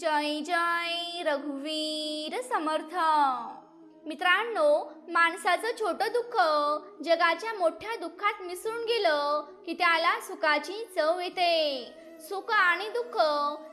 जय जय रघुवीर समर्थ. मित्रांनो माणसाचं छोटं दुःख जगाच्या मोठ्या दुःखात मिसळून गेलं की त्याला सुखाची चव येते. सुख आणि दुःख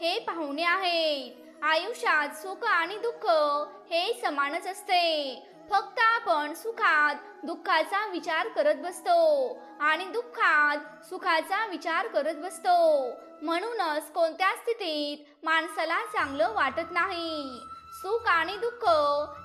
हे पाहुणे आहेत. आयुष्यात सुख आणि दुःख हे समानच असते. फक्त आपण सुखात दुःखाचा विचार करत बसतो आणि दुःखात सुखाचा विचार करत बसतो. म्हणूनच कोणत्या स्थितीत माणसाला चांगलं वाटत नाही? सुख आणि दुःख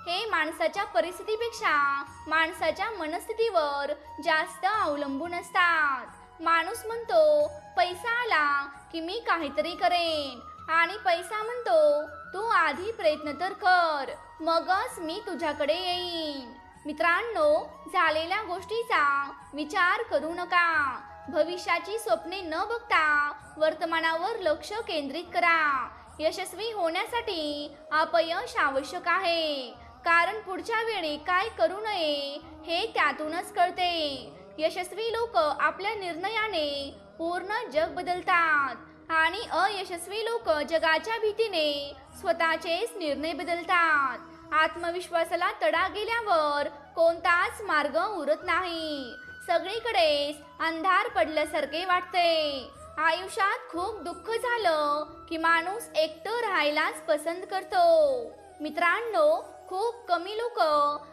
हे माणसाच्या परिस्थितीपेक्षा माणसाच्या मनस्थितीवर जास्त अवलंबून असतात. माणूस म्हणतो पैसा आला की मी काहीतरी करेन. आणि पैसा म्हणतो तू आधी प्रयत्न तर कर मगच मी तुझ्याकडे येईन. मित्रांनो झालेल्या गोष्टीचा विचार करू नका. भविष्याची स्वप्ने न बघता वर्तमानावर लक्ष केंद्रित करा. यशस्वी होण्यासाठी अपयश आवश्यक आहे. कारण पुढच्या वेळी काय करू नये हे त्यातूनच कळते. यशस्वी लोक आपल्या निर्णयाने पूर्ण जग बदलतात आणि अयशस्वी लोक जगाच्या भीतीने स्वतःचेच निर्णय बदलतात. आत्मविश्वासाला तडा गेल्यावर कोणताच मार्ग उरत नाही. सगळीकडेच अंधार पडल्यासारखे वाटते. आयुष्यात खूप दुःख झालं की माणूस एकटं राहायलाच पसंत करतो. मित्रांनो खूप कमी लोक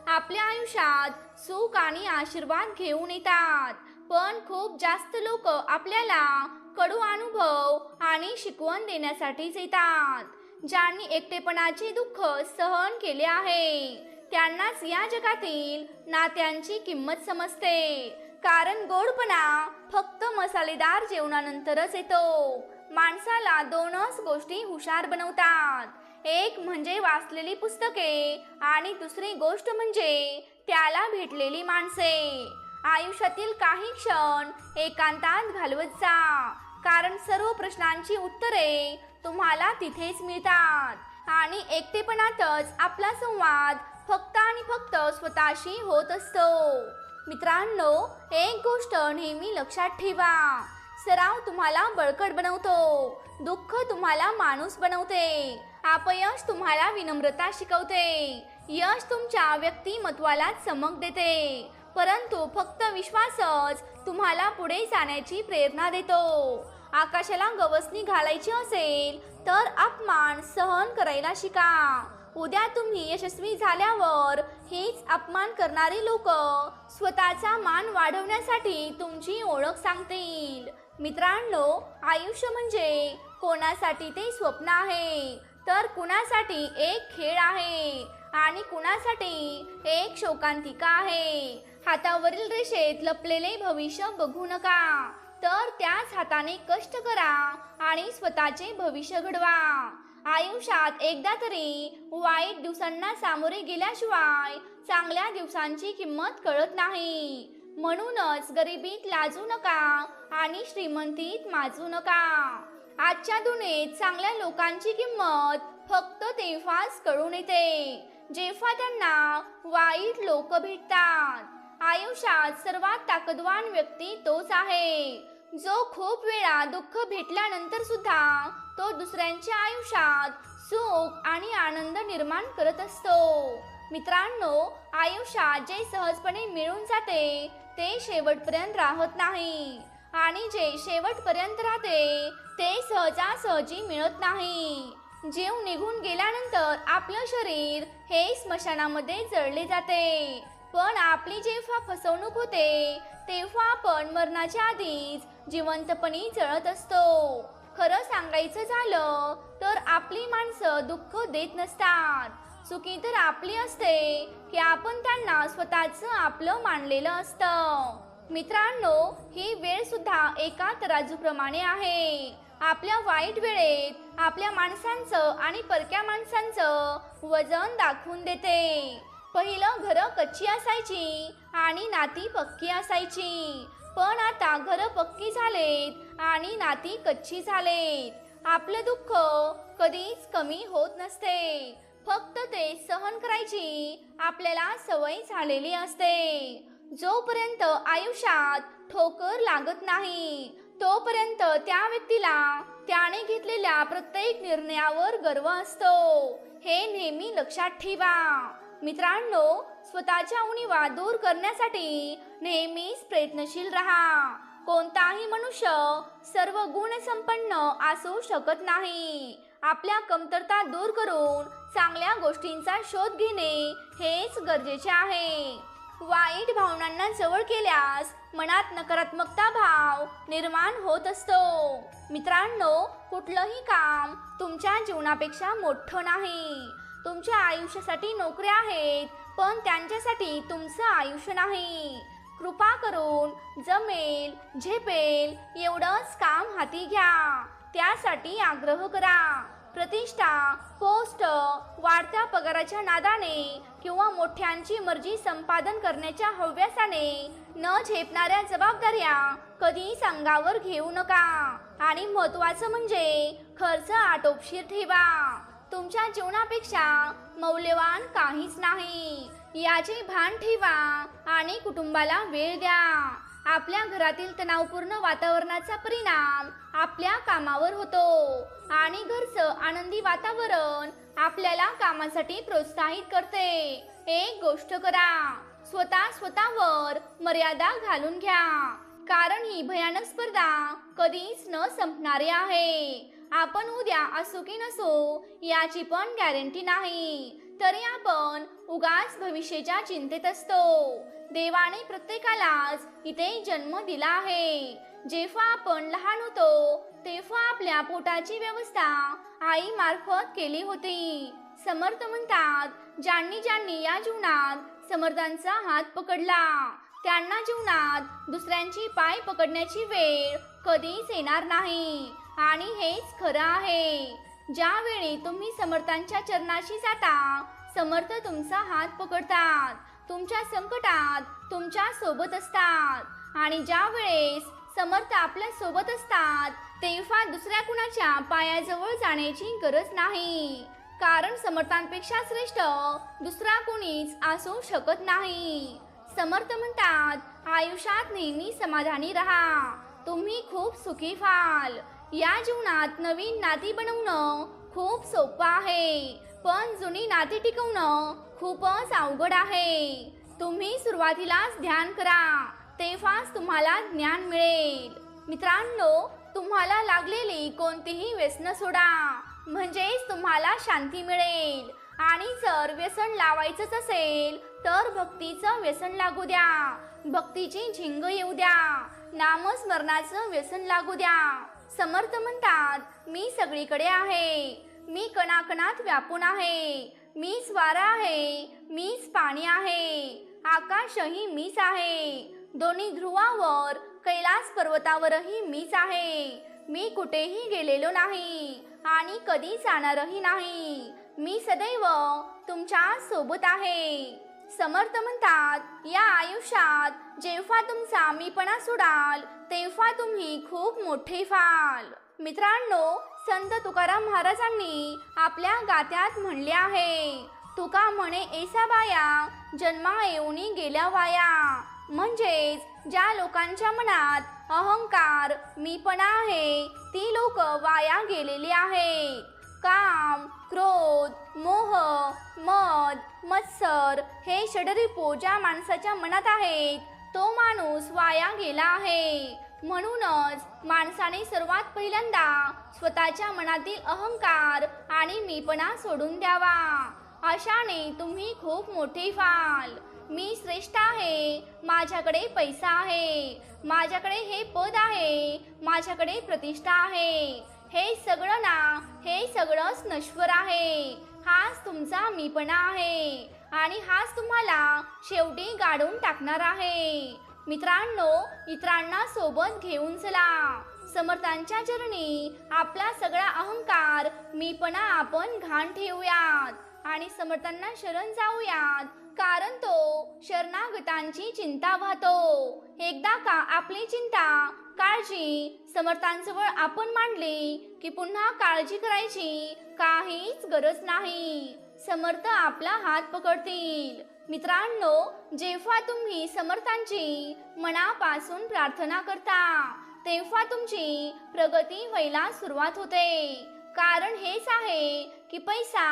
आपल्या आयुष्यात सुख आणि आशीर्वाद घेऊन येतात. पण खूप जास्त लोक आपल्याला कडू अनुभव आणि शिकवण देण्यासाठीच येतात. ज्यांनी एकटेपणाचे दुःख सहन केले आहे त्यांनाच या जगातील नात्यांची किंमत समजते. कारण गोडपणा फक्त मसालेदार जेवणानंतरच येतो. माणसाला दोनच गोष्टी हुशार बनवतात. एक म्हणजे वाचलेली पुस्तके आणि दुसरी गोष्ट म्हणजे त्याला भेटलेली माणसे. आयुष्यातील काही क्षण एकांतात घालवत जा. कारण सर्व प्रश्नांची उत्तरे तुम्हाला तिथेच मिळतात. आणि एकटेपणातच आपला संवाद फक्त आणि फक्त स्वतःशी होत असतो. मित्रांनो एक गोष्ट नेहमी लक्षात ठेवा. सराव तुम्हाला बळकट बनवतो. दुःख तुम्हाला माणूस बनवते. अपयश तुम्हाला विनम्रता शिकवते. यश तुमच्या व्यक्तिमत्वाला चमक देते. परंतु फक्त विश्वासच तुम्हाला पुढे जाण्याची प्रेरणा देतो. आकाशाला गवसणी घालायची असेल तर अपमान सहन करायला शिका. उद्या तुम्ही यशस्वी झाल्यावर हेच अपमान करणारी लोक स्वतःचा मान वाढवण्यासाठी तुमची ओळख सांगतील. मित्रांनो आयुष्य म्हणजे कोणासाठी ते स्वप्न आहे तर कुणासाठी एक खेळ आहे आणि कुणासाठी एक शोकांतिका आहे. हातावरील रेषेत लपलेले भविष्य बघू नका तर त्याच हाताने कष्ट करा आणि स्वतःचे भविष्य घडवा. आयुष्यात एकदा तरी वाईट दिवसांना सामोरे गेल्याशिवाय चांगल्या दिवसांची किंमत कळत नाही. म्हणूनच गरिबीत लाजू नका आणि श्रीमंतीत माजू नका. आजच्या दुनियेत चांगल्या लोकांची किंमत फक्त तेव्हाच कळून येते जेव्हा त्यांना वाईट लोक भेटतात. आयुष्यात सर्वात ताकदवान व्यक्ती तोच आहे. जो खूप वेळा दुःख भेटल्यानंतर सुद्धा तो दुसऱ्यांच्या आयुष्यात सुख आणि आनंद निर्माण करत असतो. मित्रांनो आयुष्यात जे सहजपणे मिळून जाते ते शेवटपर्यंत राहत नाही. आणि जे शेवटपर्यंत राहते ते सहजासहजी मिळत नाही. जीव निघून गेल्यानंतर आपलं शरीर हे स्मशानामध्ये जळले जाते. पण आपली जेव्हा फसवणूक होते तेव्हा आपण मरणाच्या आधीच जिवंतपणी जळत असतो. खरं सांगायचं झालं तर आपली माणसं दुःख देत नसतात. चुकी तर आपली असते की आपण त्यांना स्वतःचं आपलं मानलेलं असतं. मित्रांनो ही वेळ सुद्धा एका तराजूप्रमाणे आहे. आपल्या वाईट वेळेत आपल्या माणसांचं आणि परक्या माणसांचं वजन दाखवून देते. पहिलं घरं कच्ची असायची आणि नाती पक्की असायची. पण आता घरं पक्की झालेत आणि नाती कच्ची झालेत. आपलं दुःख कधीच कमी होत नसते. फक्त ते सहन करायची आपल्याला सवय झालेली असते. जोपर्यंत आयुष्यात ठोकर लागत नाही तोपर्यंत त्या व्यक्तीला त्याने घेतलेल्या प्रत्येक निर्णयावर गर्व असतो. हे नेहमी लक्षात ठेवा. मित्रांनो स्वतःच्या उणीवा दूर करण्यासाठी नेहमीच प्रयत्नशील राहा. कोणताही मनुष्य सर्व गुण संपन्न असू शकत नाही. आपल्या कमतरता दूर करून चांगल्या गोष्टींचा शोध घेणे हेच गरजेचे आहे. वाईट भावनांना जवळ केल्यास मनात नकारात्मकता भाव निर्माण होत असतो. मित्रांनो कुठलंही काम तुमच्या जीवनापेक्षा मोठं नाही. तुमच्या आयुष्यासाठी नोकऱ्या आहेत पण त्यांच्यासाठी तुमचं आयुष्य नाही. कृपा करून जमेल झेपेल एवढंच काम हाती घ्या. त्यासाठी आग्रह करा. प्रतिष्ठा पोस्ट वाढत्या पगाराच्या नादाने किंवा मोठ्यांची मर्जी संपादन करण्याच्या हव्यासाने न झेपणाऱ्या जबाबदाऱ्या कधी संघावर घेऊ नका. आणि महत्वाचं म्हणजे खर्च आटोपशीर ठेवा. तुमच्या जीवनापेक्षा मौल्यवान काहीच नाही. याचे भान ठेवा आणि कुटुंबाला वेळ द्या. आपल्या घरातील तणावपूर्ण वातावरणाचा परिणाम आपल्या कामावर होतो आणि घरचं आनंदी वातावरण आपल्याला कामासाठी प्रोत्साहित करते. एक गोष्ट करा स्वतः स्वतःवर मर्यादा घालून घ्या. कारण ही भयानक स्पर्धा कधीच न संपणारी आहे. आपण उद्या असो की नसो याची पण गॅरंटी नाही. तरी आपण उगाच भविष्याच्या चिंतेत असतो. देवाने प्रत्येकालाच इथे जन्म दिला आहे. जेव्हा आपण लहान होतो तेव्हा आपल्या पोटाची व्यवस्था आई मार्फत केली होती. समर्थ म्हणतात ज्यांनी ज्यांनी या जीवनात समर्थांचा हात पकडला त्यांना जीवनात दुसऱ्यांची पाय पकडण्याची वेळ कधीच येणार नाही. आणि हेच खरं आहे. ज्यावेळी तुम्ही समर्थांच्या चरणाशी जाता समर्थ तुमचा हात पकडतात तुमच्या संकटात तुमच्यासोबत असतात. आणि ज्या वेळेस समर्थ आपल्यासोबत असतात तेव्हा दुसऱ्या कुणाच्या पायाजवळ जाण्याची गरज नाही. कारण समर्थांपेक्षा श्रेष्ठ दुसरा कोणीच असू शकत नाही. समर्थ म्हणतात आयुष्यात नेहमी समाधानी राहा. तुम्ही खूप सुखी व्हाल. या जीवनात नवीन नाती बनवणं खूप सोपं आहे. पण जुनी नाती टिकवणं खूपच अवघड आहे. तुम्ही सुरुवातीलाच ध्यान करा. तेव्हाच तुम्हाला ज्ञान मिळेल. मित्रांनो तुम्हाला लागलेली कोणतीही व्यसन सोडा. म्हणजेच तुम्हाला शांती मिळेल. आणि जर व्यसन लावायचंच असेल तर भक्तीचं व्यसन लागू द्या. भक्तीची झिंग येऊ द्या. नामस्मरणाचं व्यसन लागू द्या. समर्थ म्हणतात मी सगळीकडे आहे. मी कणाकणात व्यापून आहे. मीच वारा आहे. मीच पाणी आहे. आकाशही मीच आहे. दोन्ही ध्रुवावर कैलास पर्वतावरही मीच आहे. मी कुठेही गेलेलो नाही आणि कधी जाणारही नाही. मी सदैव तुमच्यासोबत आहे. समर्थ म्हणतात या आयुष्यात जेव्हा तुमचा मीपणा सोडाल तेव्हा तुम्ही खूप मोठे व्हाल. मित्रांनो संत तुकाराम महाराजांनी आपल्या गात्यात म्हणले आहे तुका म्हणे एसा बाया जन्मा येऊनी गेल्या वाया. म्हणजेच ज्या लोकांच्या मनात अहंकार मीपणा आहे ती लोक वाया गेलेली आहेत. काम क्रोध मोह मद मत्सर हे षडरिपू ज्या माणसाच्या मनात आहेत. तो माणूस वाया गेला आहे. म्हणूनच माणसाने सर्वात पहिल्यांदा स्वतःच्या मनातील अहंकार आणि मीपणा सोडून द्यावा. अशाने तुम्ही खूप मोठे व्हाल. मी श्रेष्ठ आहे. माझ्याकडे पैसा आहे. माझ्याकडे हे पद आहे. माझ्याकडे प्रतिष्ठा आहे. हे सगळं ना हे सगळंच नश्वर आहे. हाच तुमचा मीपणा आहे. आणि हाच तुम्हाला शेवटी गाडून टाकणार आहे. मित्रांनो इतरांना सोबत घेऊन चला. समर्थांच्या चरणी आपला सगळा अहंकार मीपणा आपण घाण ठेवूयात. आणि समर्थांना शरण जाऊयात कारण तो शरणागतांची चिंता वाहतो. एकदा का आपली चिंता काळजी समर्थांजवळ आपण मांडली की पुन्हा काळजी करायची काहीच गरज नाही. समर्थ आपला हात पकडतील. मित्रांनो जेव्हा तुम्ही समर्थांची मनापासून प्रार्थना करता तेव्हा तुमची प्रगती व्हायला सुरुवात होते. कारण हेच आहे की पैसा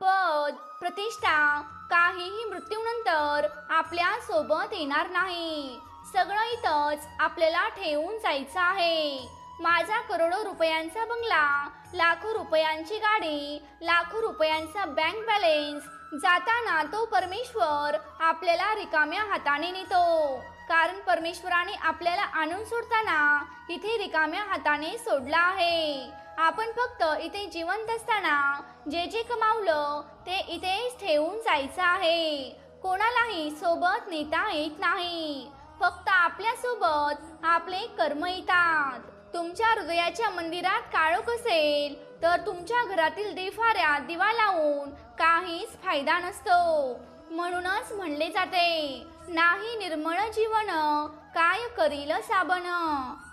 पद प्रतिष्ठा काहीही मृत्यूनंतर आपल्यासोबत येणार नाही. सगळं इथंच आपल्याला ठेवून जायचं आहे. माझा करोडो रुपयांचा बंगला लाखो रुपयांची गाडी लाखो रुपयांचा बँक बॅलेन्स जाताना तो परमेश्वर आपल्याला रिकाम्या हाताने नेतो. कारण परमेश्वराने आपल्याला आणून सोडताना इथे रिकाम्या हाताने सोडला आहे. आपण फक्त इथे जिवंत असताना जे जे कमावलं ते इथेच ठेवून जायचं आहे. कोणालाही सोबत नेता येत नाही. फक्त आपल्यासोबत आपले कर्म येतात. तुमच्या हृदयाच्या मंदिरात काळोख असेल तर तुमच्या घरातील देफाऱ्यात दिवा लावून काहीच फायदा नसतो. म्हणूनच म्हणले जाते नाही निर्मळ जीवन काय करील साबण?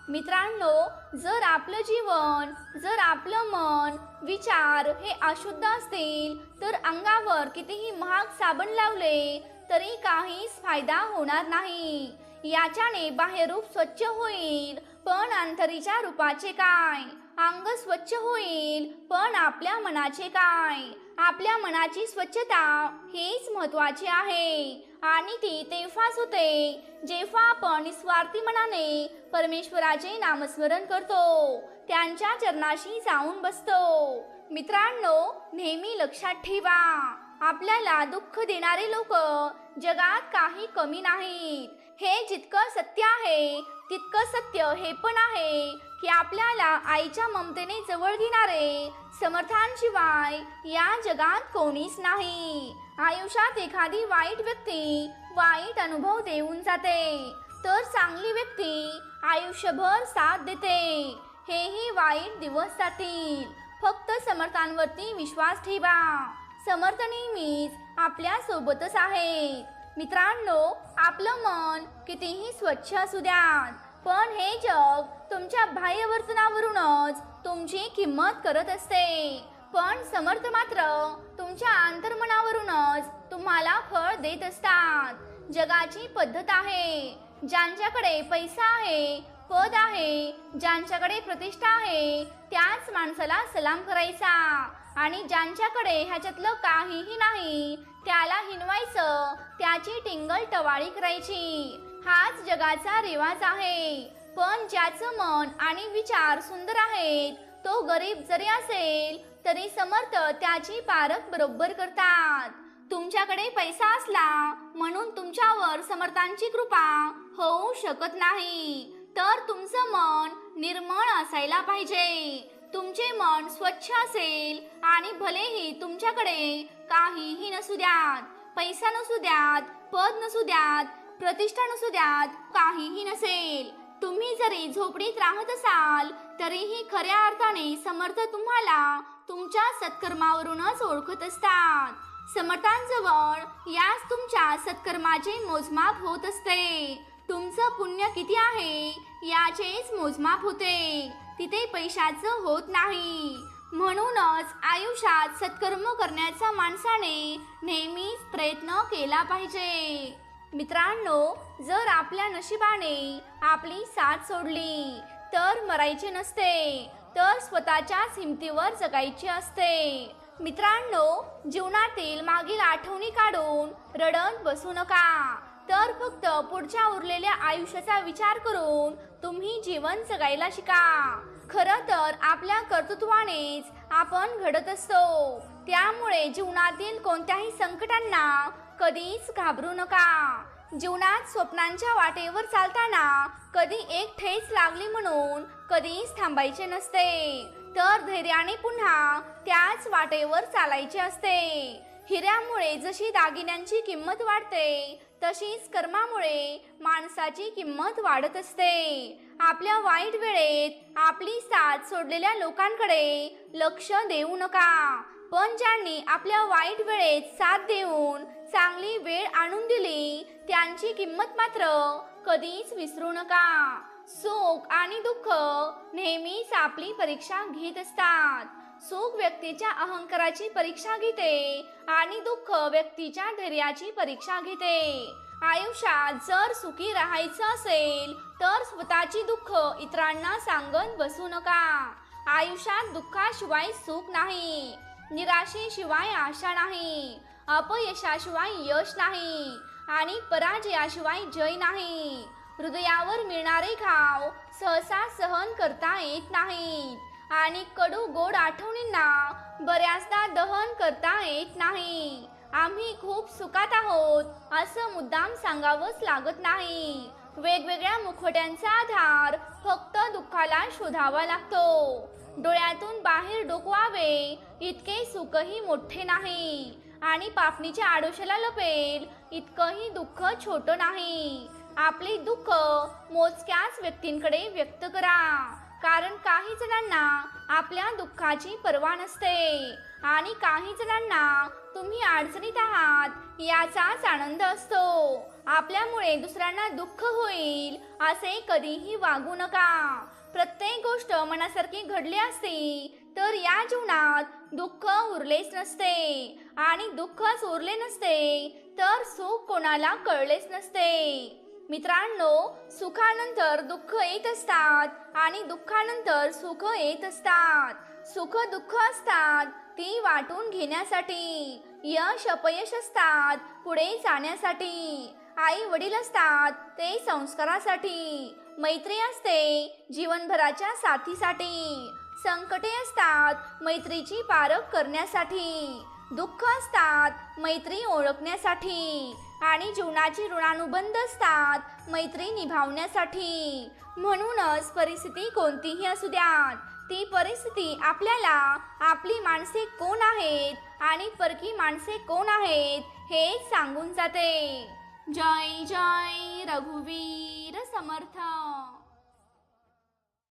मित्रांनो जर आपलं जीवन जर आपलं मन विचार हे अशुद्ध असतील तर अंगावर कितीही महाग साबण लावले तरी काहीच फायदा होणार नाही. याच्याने बाहेरूप रूप स्वच्छ होईल पण अंतरीच्या रूपाचे काय? अंग स्वच्छ होईल पण आपल्या मनाचे काय? आपल्या मनाची स्वच्छता हेच महत्त्वाचे आहे. आणि ती तेव्हाच होते जेव्हा आपण निस्वार्थी मनाने परमेश्वराचे नामस्मरण करतो त्यांच्या चरणाशी जाऊन बसतो. मित्रांनो नेहमी लक्षात ठेवा आपल्याला दुःख देणारे लोक जगात काही कमी नाहीत. हे जितकं सत्य आहे तितकं सत्य हे पण आहे की आपल्याला आईच्या ममतेने जवळ घेणारे समर्थांशिवाय या जगात कोणीच नाही. आयुष्यात एखादी वाईट व्यक्ती वाईट अनुभव देऊन जाते तर चांगली व्यक्ती आयुष्यभर साथ देते. हेही वाईट दिवस जातील. फक्त समर्थांवरती विश्वास ठेवा. समर्थ नेहमीच आपल्या सोबतच आहेत. मित्रांनो आपलं मन कितीही स्वच्छ असू द्या पण हे जग तुमच्या बाह्य वर्तनावरूनच तुमची किंमत करत असते. पण समर्थ मात्र तुमच्या अंतर्मनावरूनच तुम्हाला फळ देत असतात. जगाची पद्धत आहे. ज्यांच्याकडे पैसा आहे पद आहे ज्यांच्याकडे प्रतिष्ठा आहे त्याच माणसाला सलाम करायचा. आणि ज्यांच्याकडे ह्याच्यातलं काहीही नाही त्याला हिनवायचं त्याची टिंगल टवाळी करायची हाच जगाचा रिवाज आहे. पण ज्याचं मन आणि विचार सुंदर आहेत तो गरीब जरी असेल तरी समर्थ त्याची पारख बरोबर करतात. तुमच्याकडे पैसा असला म्हणून तुमच्यावर समर्थांची कृपा होऊ शकत नाही. तर तुमचं मन निर्मळ असायला पाहिजे. तुमचे मन स्वच्छ असेल आणि भलेही तुमच्याकडे काहीही नसू द्यात पैसा नसू द्यात पद नसू द्यात प्रतिष्ठा नसू द्यात काहीही नसेल. तुम्ही जरी झोपडीत राहत असाल तरीही खऱ्या अर्थाने समर्थ तुम्हाला तुमच्या सत्कर्मावरूनच ओळखत असतात. समर्थांजवळ याच तुमच्या सत्कर्माचे मोजमाप होत असते. तुमचं पुण्य किती आहे याचेच मोजमाप होते. तिथे पैशाचं होत नाही. म्हणूनच आयुष्यात सत्कर्म करण्याचा माणसाने नेहमीच प्रयत्न केला पाहिजे. मित्रांनो जर आपल्या नशिबाने आपली साथ सोडली तर मरायचे नसते तर स्वतःच्याच हिमतीवर जगायचे असते. मित्रांनो जीवनातील मागील आठवणी काढून रडत बसू नका. तर फक्त पुढच्या उरलेल्या आयुष्याचा विचार करून तुम्ही जीवन जगायला शिका. खरं तर आपल्या कर्तृत्वानेच आपण घडत असतो. त्यामुळे जीवनातील कोणत्याही संकटांना कधीच घाबरू नका. जीवनात स्वप्नांच्या वाटेवर चालताना कधी एक ठेच लागली म्हणून कधीच थांबायचे नसते. तर धैर्याने पुन्हा त्याच वाटेवर चालायचे असते. हिऱ्यामुळे जशी दागिन्यांची किंमत वाढते तशीच कर्मामुळे माणसाची किंमत वाढत असते. आपल्या वाईट वेळेत आपली साथ सोडलेल्या लोकांकडे लक्ष देऊ नका. पण ज्यांनी आपल्या वाईट वेळेत साथ देऊन चांगली वेळ आणून दिली त्यांची किंमत मात्र कधीच विसरू नका. सुख आणि दुःख नेहमीच आपली परीक्षा घेत असतात. सुख व्यक्तीच्या अहंकाराची परीक्षा घेते आणि दुःख व्यक्तीच्या धैर्याची परीक्षा घेते. आयुष्यात जर सुखी राहायचं असेल तर स्वतःची दुःख इतरांना सांगत बसू नका. आयुष्यात दुःखाशिवाय सुख नाही निराशेशिवाय आशा नाही अपयशाशिवाय यश नाही आणि पराजयाशिवाय जय नाही. हृदयावर मिळणारे घाव सहसा सहन करता येत नाहीत. आणि कडू गोड आठवणींना बऱ्याचदा दहन करता येत नाही. आम्ही खूप सुखात आहोत असं मुद्दाम सांगावंच लागत नाही. वेगवेगळ्या मुखवट्यांचा आधार फक्त दुःखाला शोधावा लागतो. डोळ्यातून बाहेर डोकवावे इतके सुखही मोठे नाही. आणि पापणीच्या आडोशाला लपेल इतकंही दुःख छोटं नाही. आपले दुःख मोजक्याच व्यक्तींकडे व्यक्त करा. कारण काही जणांना आपल्या दुःखाची पर्वा नसते आणि काही जणांना तुम्ही अडचणीत आहात याचाच आनंद असतो. आपल्यामुळे दुसऱ्यांना दुःख होईल असे कधीही वागू नका. प्रत्येक गोष्ट मनासारखी घडली असती तर या जीवनात दुःख उरलेच नसते. आणि दुःखच उरले नसते तर सुख कोणाला कळलेच नसते. मित्रांनो सुखानंतर दुःख येत असतात आणि दुःखानंतर सुख येत असतात. सुख दुःख असतात ती वाटून घेण्यासाठी. यश अपयश असतात पुढे जाण्यासाठी. आई वडील असतात ते संस्कारासाठी. मैत्री असते जीवनभराच्या साथीसाठी. संकटे असतात मैत्रीची पारख करण्यासाठी. दुःख असतात मैत्री ओळखण्यासाठी. आणि जीवनाची ऋणानुबंध असतात. मैत्री निभावण्यासाठी. म्हणूनच परिस्थिती कोणतीही असू द्यात. ती परिस्थिती आपल्याला आपली माणसे कोण आहेत आणि परकी माणसे कोण आहेत हे सांगून जाते. जय जय रघुवीर समर्थ.